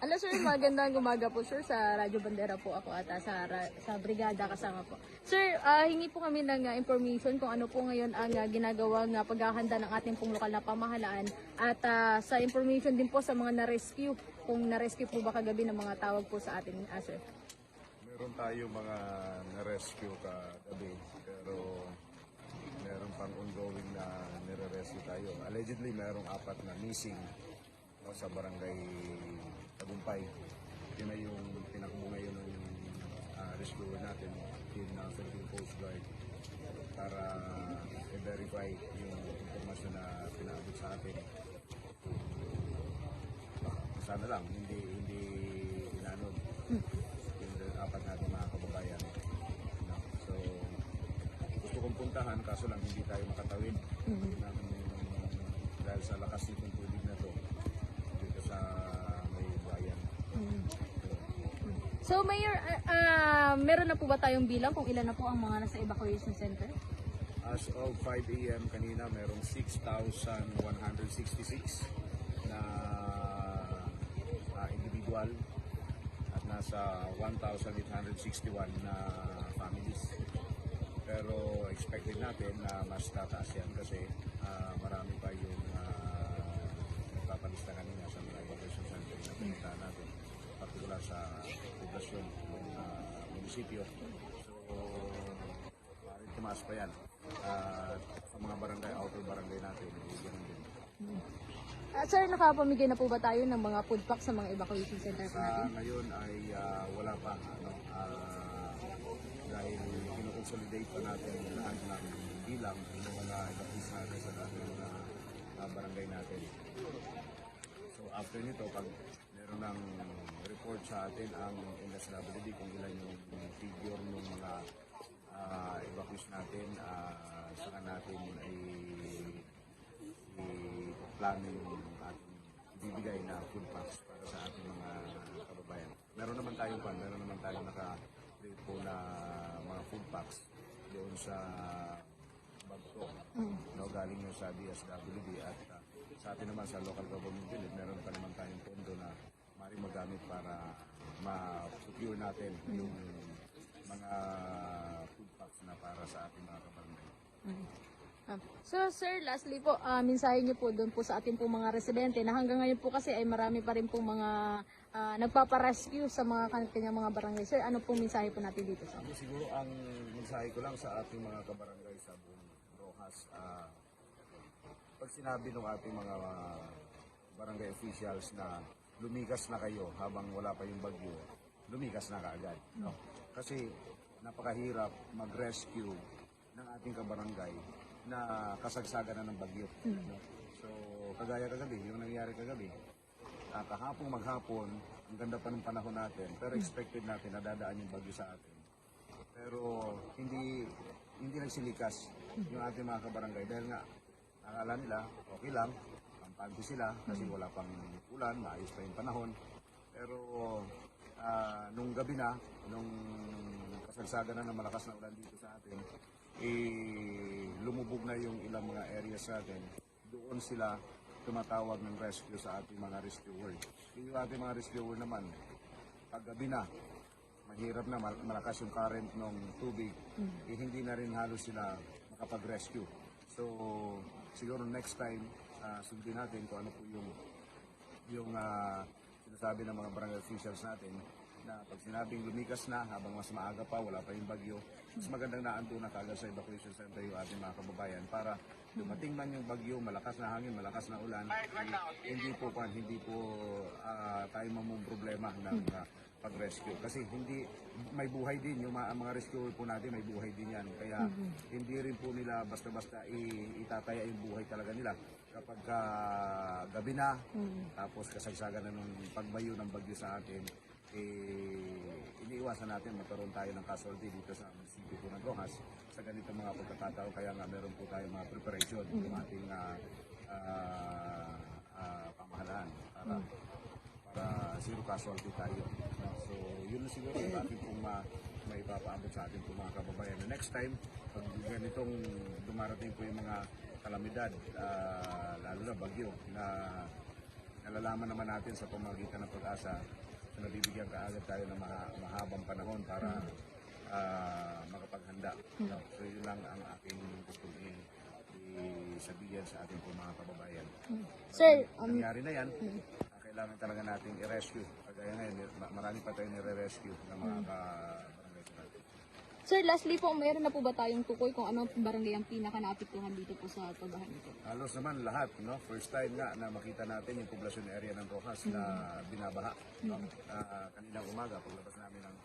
Hello sir, magandang umaga po sir. Sa Radyo Bandera po ako at sa, sa brigada kasama po. Sir, ah, hingi po kami ng ah, information kung ano po ngayon ang ah, ginagawang ah, paghahanda ng ating pong lokal na pamahalaan at ah, sa information din po sa mga na-rescue, kung na-rescue po ba kagabi ng mga tawag po sa ating ah, sir. Meron tayo mga na-rescue kagabi, pero meron pang ongoing na nire-rescue tayo. Allegedly, merong apat na missing sa barangay Tagumpay. Yun na yung tinakbo ngayon ng uh, rescuer natin, team ng Philippine Coast Guard, para i-verify yung informasyon na pinaabot sa atin. Ah, sana lang, hindi hindi inanod yung apat natin mga kababayan. No? So, gusto kong puntahan, kaso lang hindi tayo makatawid ng, dahil sa lakas nitong So Mayor, ah, ah, meron na po ba tayong bilang kung ilan na po ang mga nasa evacuation center? As of 5 a.m. kanina, merong 6,166 na ah, individual at nasa 1,861 na families. Pero expected natin na mas tataas yan kasi ah, marami pa yung uh, nagpapalista kanina sa mga evacuation center na pinuntahan natin, particular sa poblasyon ng ah, munisipyo. So, maaaring tumaas pa yan. At sa mga barangay, outer barangay natin, ganun din. Ah, sir, nakapamigay na po ba tayo ng mga food pack sa mga evacuation center po Sa natin? ngayon ay ah, wala pa ano ah, dahil kinoconsolidate pa natin lahat ng bilang ng mga evacuees natin sa ng mga ah, barangay natin. So after nito, pag meron ng report sa atin ang NSWD kung ilan yung figure ng mga uh, evacuees natin, uh, saka natin ay i-plano yung ating bibigay na food packs para sa ating mga kababayan. Meron naman tayong pan, meron naman tayong naka-rate po na mga food packs doon sa Bagto. No, galing yung sa DSWD at uh, sa atin naman sa local government unit, meron pa naman tayong pondo na maaaring magamit para ma-procure natin yung mga na para sa ating mga kabarangay. Ah, So sir, lastly po, ah, mensahe niyo po doon po sa ating po mga residente na hanggang ngayon po kasi ay marami pa rin po mga ah, nagpaparescue sa mga kan- kanyang mga barangay. Sir, ano pong mensahe po natin dito Ako siguro ang mensahe ko lang sa ating mga kabarangay sa buong Rojas, ah, pag sinabi ng ating mga barangay officials na lumikas na kayo habang wala pa yung bagyo, lumikas na kaagad. No? Kasi napakahirap mag-rescue ng ating kabarangay na kasagsagan na ng bagyo. No? So, kagaya kagabi, yung nangyari kagabi, Ah, kahapon maghapon, ang ganda pa ng panahon natin, pero expected natin na dadaan yung bagyo sa atin. Pero hindi hindi nagsilikas yung ating mga kabarangay dahil nga akala nila okay lang, kampante sila kasi wala pang ulan, maayos pa yung panahon. Pero ah, nung gabi na, nung kasagsagan na ng malakas na ulan dito sa atin, eh, lumubog na yung ilang mga areas sa atin. Doon sila tumatawag ng rescue sa ating mga rescuer. Yung ating mga rescuer naman, pag gabi na, mahirap na, mal- malakas yung current ng tubig, eh, hindi na rin halos sila makapag-rescue. So, siguro next time, ah, sundin natin kung ano po yung yung ah, sinasabi ng mga barangay officials natin na pag sinabing lumikas na habang mas maaga pa, wala pa yung bagyo, mas magandang naanto na kagad sa evacuation center yung ating mga kababayan para dumating man yung bagyo, malakas na hangin, malakas na ulan, hindi po pan, hindi po ah, tayo mamong problema ng ah, pag-rescue. Kasi hindi, may buhay din, yung mga, mga rescuer po natin, may buhay din yan. Kaya hindi rin po nila basta-basta itataya yung buhay talaga nila. Kapag ah, gabi na, tapos kasagsagan na nung pagbayo ng bagyo sa atin, eh, iniiwasan natin magkaroon tayo ng casualty dito sa munisipyo po ng Rojas sa ganitong mga pagkakataon. Kaya nga meron po tayo mga preparation ng ating ah, ah, ah, pamahalaan para para zero casualty tayo. So, yun na siguro yung ating pong ma, may ipapaabot sa ating pong mga kababayan. Na next time, pag ganitong dumarating po yung mga kalamidad, ah, lalo na bagyo, na nalalaman naman natin sa pamagitan ng pag-asa nabibigyan kaagad tayo ng maha- mahabang panahon para ah, makapaghanda. No? So yun lang ang aking gusto i- isabihan sa ating po mga kababayan. Sir, um, Nangyari na yan, ah, kailangan talaga nating i-rescue. Kagaya ngayon, ma- marami pa tayong nire-rescue ng mga natin. Sir, lastly po, mayroon na po ba tayong tukoy kung anong barangay ang pinaka naapektuhan dito po sa pagbahan nito? Halos naman lahat, no? First time nga na makita natin yung poblasyon area ng Rojas na binabaha. No? Ah, kaninang umaga, paglabas namin ng,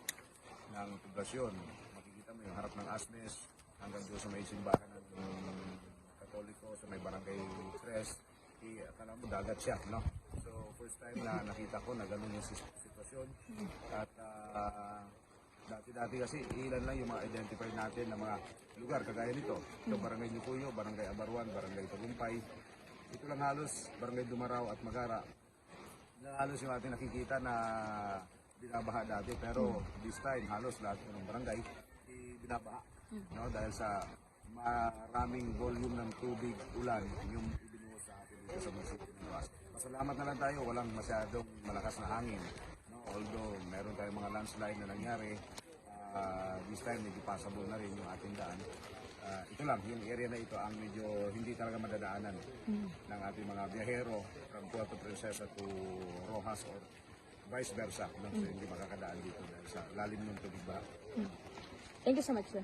ng poblasyon, makikita mo yung harap ng Asmes hanggang doon sa may simbahan ng Katoliko, sa may barangay Tres, eh, akala mo dagat siya, no? So, first time na nakita ko na ganun yung sitwasyon. At ah, dati-dati kasi ilan lang yung mga identified natin na mga lugar kagaya nito. Ito, Barangay Lukuyo, Barangay Abarwan, Barangay Tagumpay. Ito lang halos, Barangay Dumaraw at Magara. Na halos yung ating nakikita na binabaha dati. Pero this time, halos lahat ng barangay binabaha. No? Dahil sa maraming volume ng tubig, ulan, yung ibinuhos sa atin dito sa Roas. Pasalamat na lang tayo, walang masyadong malakas na hangin. Although meron tayong mga landslide na nangyari, ah, this time medyo passable na rin yung ating daan. Ah, ito lang, yung area na ito ang medyo hindi talaga madadaanan ng ating mga biyahero from Puerto Princesa to Rojas or vice versa. No? So, hindi makakadaan dito dahil sa lalim ng tubig ba. Thank you so much, sir.